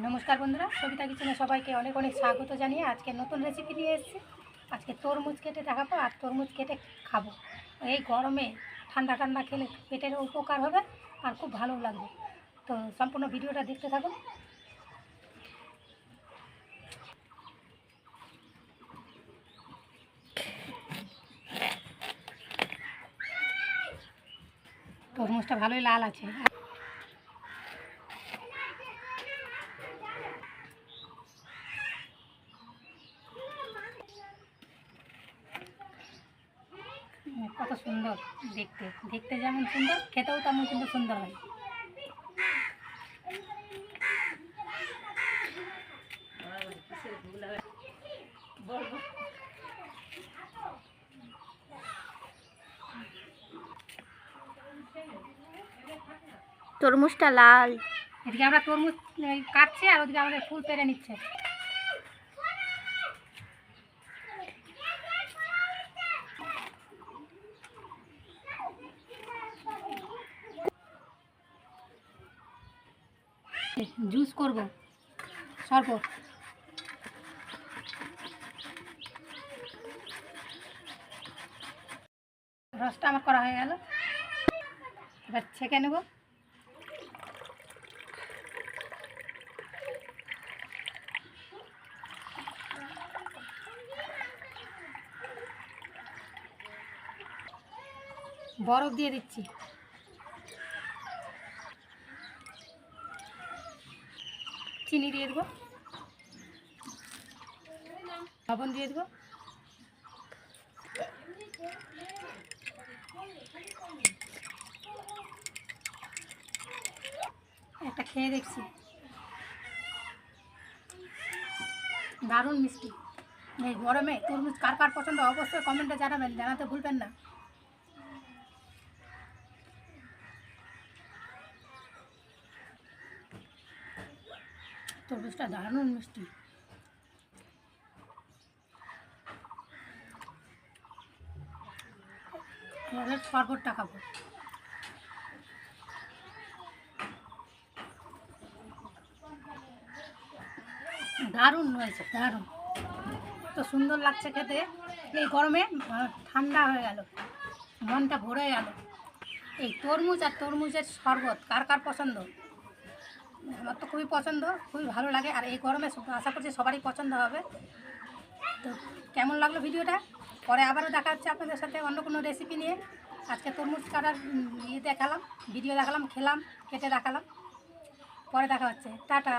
নমস্কার বন্ধুরা, সবিতা কিচেনে সবাইকে অনেক অনেক স্বাগত জানিয়ে আজকে নতুন রেসিপি নিয়ে এসেছি। আজকে তরমুজ কেটে দেখাবো আর তরমুজ কেটে খাব। এই গরমে ঠান্ডা ঠান্ডা খেলে পেটের উপকার হবে আর খুব ভালো লাগবে। তো সম্পূর্ণ ভিডিওটা দেখতে থাকুন। তরমুজটা ভালোই লাল আছে। কত সুন্দর দেখতে। দেখতে যেমন সুন্দর খেতেও তেমন কিন্তু সুন্দর হয়। তরমুজটা লাল। এদিকে আমরা তরমুজ কাটছি আর ওদিকে আমাদের ফুল পেরে নিচ্ছে। জুস করব। শরবত রসটা আমার করা হয়ে গেল। এবার ছেঁকে নেব। বরফ দিয়ে দিচ্ছি। চিনি দিয়ে দেবো। লবণ দিয়ে দেবো। একটা খেয়ে দেখছি। দারুণ মিষ্টি। এই গরমে তরমুজ কার কার পছন্দ, অবশ্যই কমেন্টে জানাবেন, জানাতে ভুলবেন না। তরমুজটা দারুণ মিষ্টি। শরবতটা খাব। দারুণ হয়েছে, দারুণ। তো সুন্দর লাগছে খেতে। এই গরমে ঠান্ডা হয়ে গেল। মনটা ভরে গেল। এই তরমুজ আর তরমুজের শরবত কার কার পছন্দ? আমার তো খুবই পছন্দ, খুবই ভালো লাগে। আর এই গরমে আশা করছি সবারই পছন্দ হবে। তো কেমন লাগল ভিডিওটা? পরে আবারও দেখা হচ্ছে আপনাদের সাথে অন্য কোনো রেসিপি নিয়ে। আজকে তরমুজ কাটার ইয়ে দেখালাম ভিডিও দেখালাম, খেলাম, কেটে দেখালাম। পরে দেখা হচ্ছে। টাটা।